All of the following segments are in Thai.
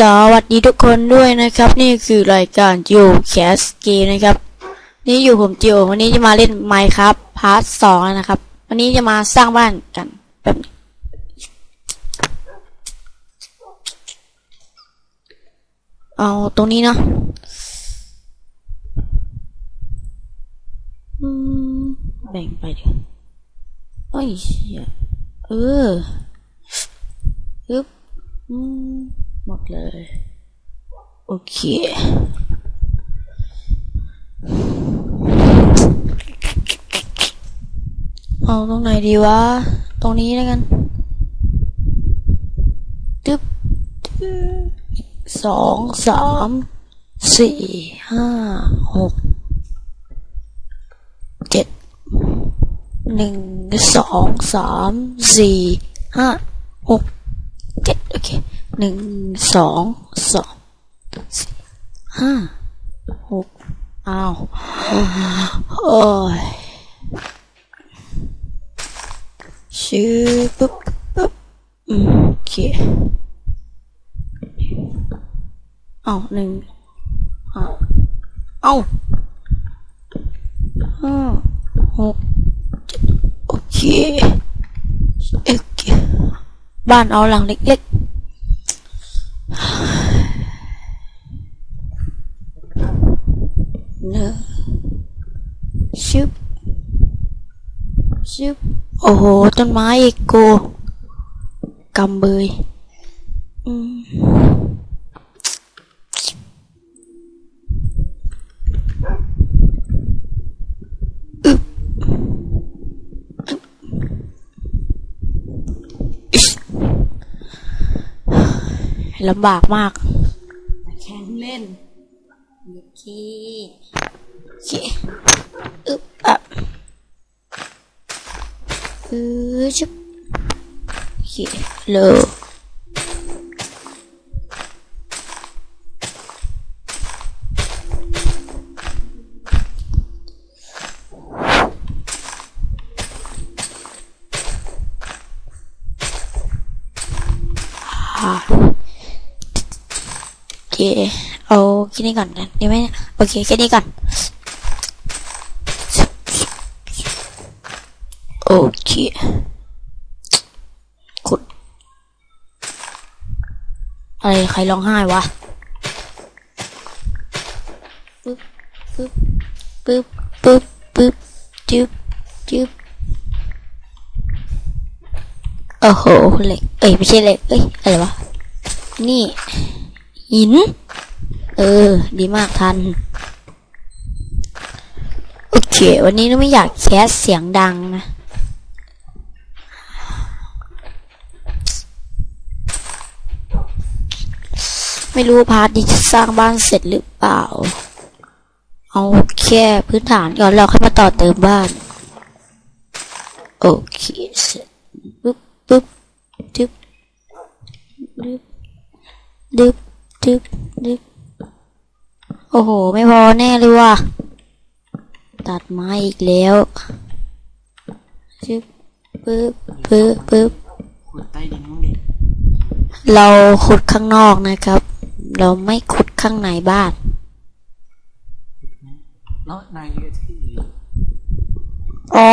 สวัสดีทุกคนด้วยนะครับ นี่คือรายการจิโอแคสเกมนะครับ นี่อยู่ผมจิโอวันนี้จะมาเล่น Minecraft พาร์ทสองนะครับ วันนี้จะมาสร้างบ้านกันแบบเอาตรงนี้เนาะแบ่งไปดิโอ้ยเชี่ยเอออึ๊บอืม หมดเลย โอเค เอาตรงไหนดีวะ ตรงนี้แล้วกันตึ๊บสองสามสี่ห้าหกเจ็ดหนึ่งสองสามสี่ห้าหก หนึ่งสองสองสี่ห้าหกอ้าวโอ้ยชื่อปุ๊บปุ๊บอืมโอเคเอาหนึ่งอ้าวเอาห้าหกเจ็ดโอเคโอเคบ้านเอาหลังเล็กๆ เนอะชึบชึบ โอ้โห ต้นไม้อีกกูกำเบยอืมลำบากมาก แข่งเล่นโอเค โอเคอึ๊บอะ อือชุบโอเคโลอ่าโอเคเอาแค่นี้ก่อนนะดีไหมเนี่ยโอเคแค่นี้ก่อน โอ เคขุดอะไรใครร้องไห้วะปึ๊บปึ๊บปึ๊บปึ๊บปึ๊บจึ๊บจึ๊บโอ้โหเหล็กเอ้ยไม่ใช่เหล็กเอ้ยอะไรวะนี่ หิน เออ ดีมากทัน โอเค วันนี้เราไม่อยากแคสเสียงดังนะ ไม่รู้ว่าพาร์ทนี้จะสร้างบ้านเสร็จหรือเปล่า เอาแค่พื้นฐานก่อนแล้วค่อยมาต่อเติมบ้าน โอเคเสร็จปึ๊บปึ๊บดึบดึบดึบดึบดึบโอ้โห ไม่พอแน่เลยว่ะ ตัดไม้อีกแล้วปึ๊บปึ๊บปึ๊บปึ๊บขุดใต้ดินมั้งดิเราขุดข้างนอกนะครับ เราไม่ขุดข้างในบ้านแล้วนายก็ที่อ๋อ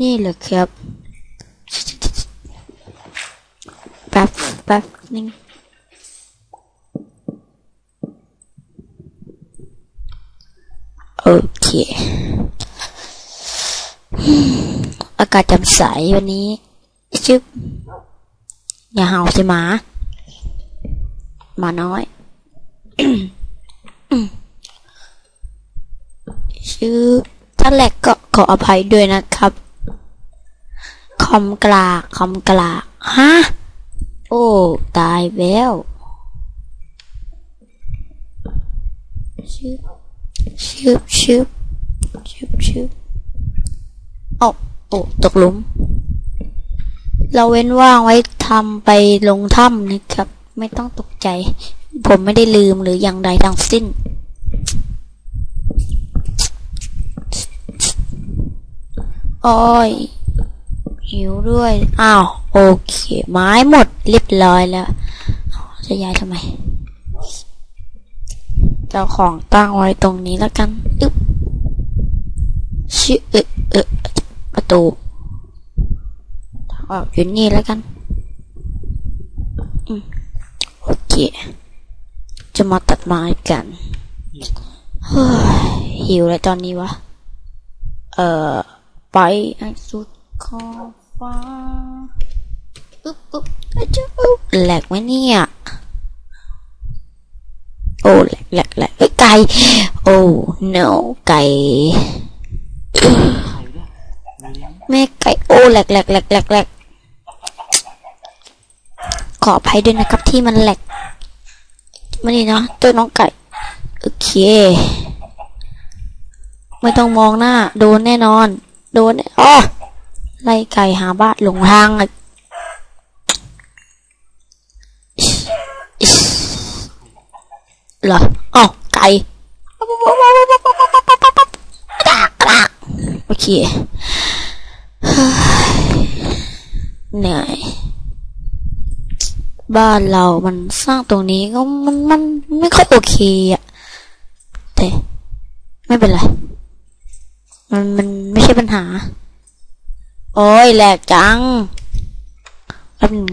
นี่เหรอครับ แป๊บ แป๊บนึงโอเค อากาศแจ่มใสวันนี้ชึบอย่าเห่าสิหมา หมาน้อยชื่อถ้าแหลกก็ขออภัยด้วยนะครับ คอมกลาคอมกลาฮะ โอ้ ตายแล้วชืบชืบชืบชืบชืบโอ้ โอ้ตกหลุม เราเว้นว่างไว้ทำไปลงถ้ำนะครับ ไม่ต้องตกใจ ผมไม่ได้ลืมหรืออย่างใดทั้งสิ้นโอ้ยหิวด้วย อ้าว โอเค ไม้หมดเรียบร้อยแล้ว จะย้ายทำไมเจ้าของตั้งไว้ตรงนี้แล้วกัน อึ๊บชิเออะประ ตูทางออกอยู่นี่แล้วกันอืมโอเค จะมาตัดไม้กันเฮ้ยหิวเลยตอนนี้วะ เอ่อ ไปให้สุดขอบฟ้าอึ๊บอึ๊บอะจ๊ะอึ๊บแหลกไหมเนี่ย โอ้แหลกแหลกแหลกเอ้ยไก่ โอ้ no ไก่ แม่ไก่โอ้แหลกแหลกแหลกแหลกแหลกขออภัยด้วยนะครับที่มันแหลกมานี่เนาะตัวน้องไก่ โอเค ไม่ต้องมองหน้า โดนแน่นอน โดนอ๋อไล่ไก่หาบ้านหลงทางอะเหรออ๋อไก่กระดากกระดากโอเคเฮ้ย เหนื่อย บ้านเรามันสร้างตรงนี้ก็มันมันไม่ค่อยโอเคอะแต่ไม่เป็นไร มันมันไม่ใช่ปัญหา โอ้ยแหลกจังแป๊บนึง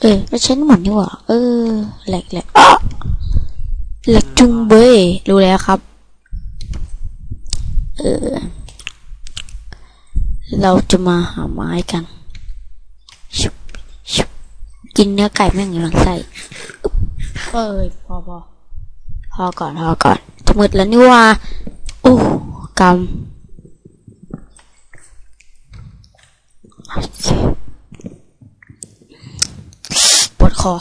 เออไม่ใช่น้ำมันนี่หว่า เออแหลกแหลกแหลกจุงเบยรู้แล้วครับ เออ เราจะมาหาไม้กัน กินเนื้อไก่แม่งอยู่หลังไส้เอ้ยพอพอพอก่อนพอก่อนจะมืดแล้วนี่ว่าโอ้กำโอเคปวดคอ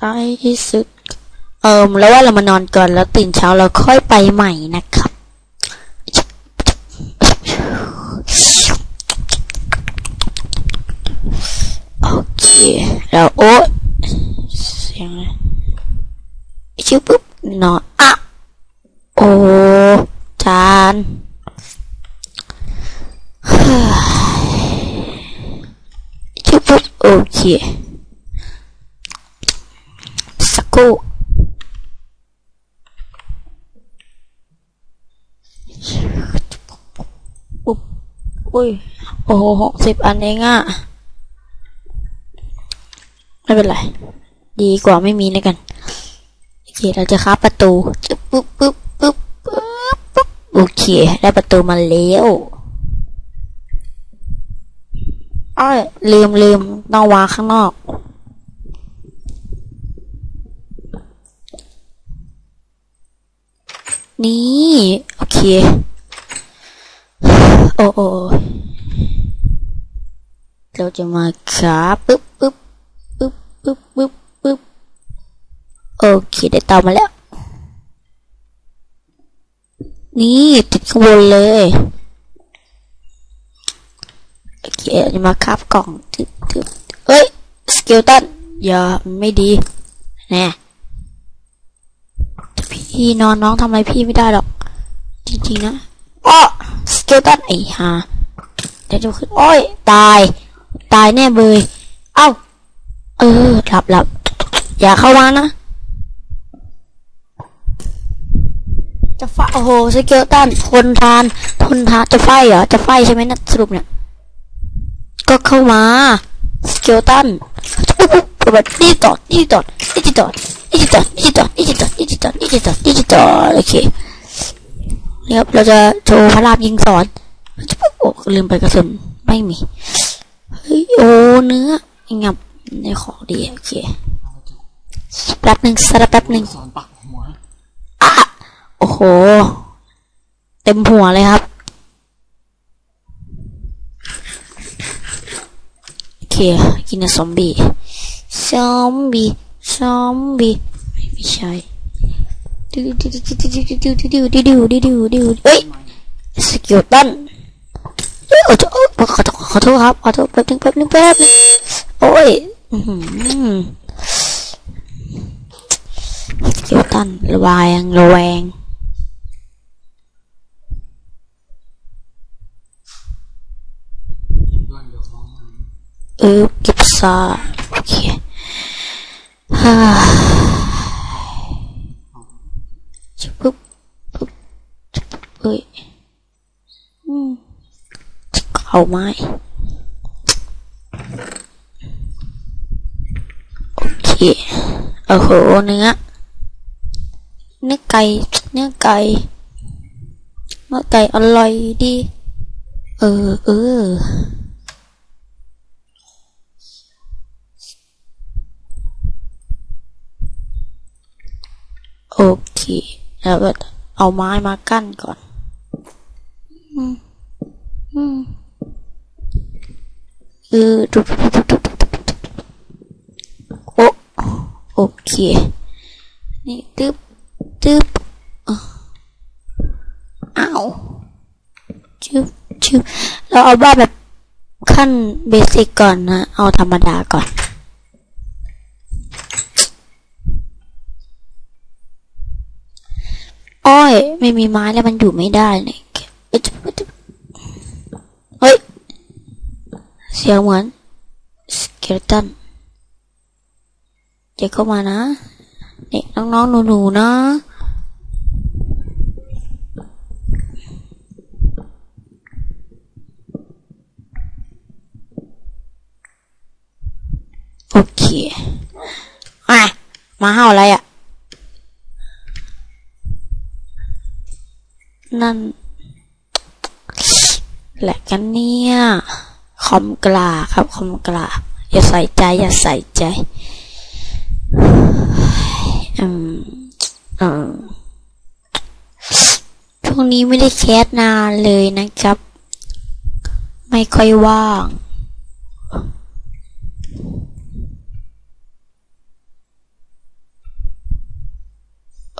ไอ้ที่สุดเอิมแล้วว่าเรามานอนก่อนแล้วตื่นเช้าเราค่อยไปใหม่นะครับโอเคแล้วโอ๊ยเสียงไรชิบปุ๊บนอนอะโอ้จานชิบปุ๊บโอเค ครู่ปุ๊บอุ้ย โอ้โหหกสิบอันเองอะ ไม่เป็นไร ดีกว่าไม่มีแล้วกัน โอเค เราจะค้าประตูจึ๊บปุ๊บปุ๊บปุ๊บปุ๊บปุ๊บโอเค ได้ประตูมาแล้วอ้อยลืมลืมต้องวางข้างนอก นี่ โอเค โอ้โอเราจะมาขาปึ๊บปึ๊บปึ๊บปึ๊บปึ๊บปึ๊บโอเค ได้เตามาแล้ว นี่ติดข้างบนเลย โอเคจะมาคาบกล่องทึบทึบเอ้ย สเกลตันอย่าไม่ดีแน่ พี่นอนน้องทำอะไรพี่ไม่ได้หรอก จริงๆนะอ้อสเกลตันไอ้ห่าเดี๋ยวจะขึ้นโอ้ย ตาย ตายแน่เบย เอ้า เออหลับหลับอย่าเข้ามานะ จะไฟโอ้โหสเกลตันทนทาน ทนทาน จะไฟเหรอ จะไฟใช่ไหมนะสรุปเนี่ย ก็เข้ามา สเกลตันแบบนี่ต่อนี่ต่อนี่ต่อ นี่ต่อนี่ต่อนี่ต่อนี่ต่อนี่ต่อนี่ต่อโอเคนี่ครับเราจะโชว์พระราบยิงสอนโอ้ลืมไปกระสุนไม่มีเฮ้ยโอ้เนื้องับในของดีโอเคแป๊บหนึ่งสระแป๊บหนึ่งสอนปักหัวอะโอ้โห เต็มหัวเลยครับโอเคกินนะซอมบี้ซอมบี้ ซอมบี้ไม่ใช่ดิวดิวดิวดิวดิวดิวดิวดิวดิวดิวดิวเฮ้ยสกิลตันเฮ้ยโอ้โหขอโทษขอโทษครับขอโทษแป๊บนึงแป๊บนึงแป๊บนึงโอ้ยสกิลตันระวายงระแวงเออเก็บซา ชุบปุ๊บปุ๊บชุบปุ๊บเอ้ยอืมเอาไม้โอเคโอ้โหเนื้อเนื้อไก่เนื้อไก่เนื้อไก่อร่อยดี เออเออเค แล้วก็เอาไม้มากั้นก่อน อืม อืมเออดุบโอโอเค นี่ตึ๊บตึ๊บอ้าวจึ๊บจึ๊บเราเอาบ้านแบบขั้นเบสิกก่อนนะ เอาธรรมดาก่อน อ้อย ไม่มีไม้แล้วมันอยู่ไม่ได้เนี่ยเฮ้ย เสียงเหมือนสเกลตันเดี๋ยวเข้ามานะเนี่ยน้องๆหนูๆนะโอเคอะมาเห่าอะไรอะ นั่น แหละกันเนี่ย คอมกลาครับ คอมกลา อย่าใส่ใจ อย่าใส่ใจ อืมอืมช่วงนี้ไม่ได้แคสนานเลยนะครับ ไม่ค่อยว่าง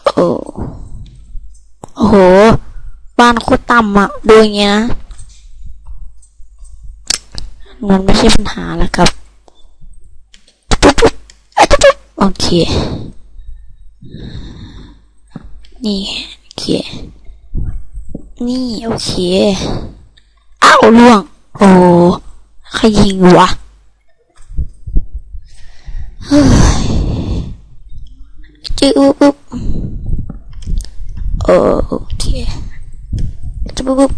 โอ้โอ้โห บ้านโคตรต่ำอะดูอย่างเงี้ยนะมันไม่ใช่ปัญหาแล้วครับปุ๊บปุ๊บโอเค นี่โอเค นี่โอเค อ้าวล่วง โอ้ใครยิงวะเฮ้ยจื้อปุ๊บโอเค ปุ๊บปุ๊บ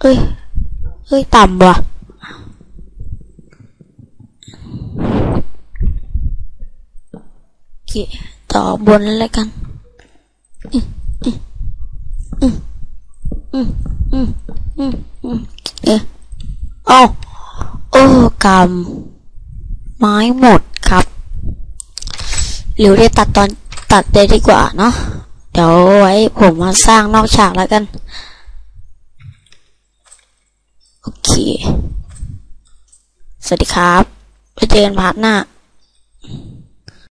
เอ้ยเอ้ย ต่ำว่ะโอเคต่อบนแล้วกัน อืมอืมอืมอืมอืมอืมเอ๊ะอ้าโอ้กรรม ไม้หมดครับหรือได้ตัดตอนตัดได้ดีกว่าเนาะเดี๋ยวไว้ผมมาสร้างนอกฉากแล้วกัน โอเค สวัสดีครับไปเจอกันพาร์ทหน้า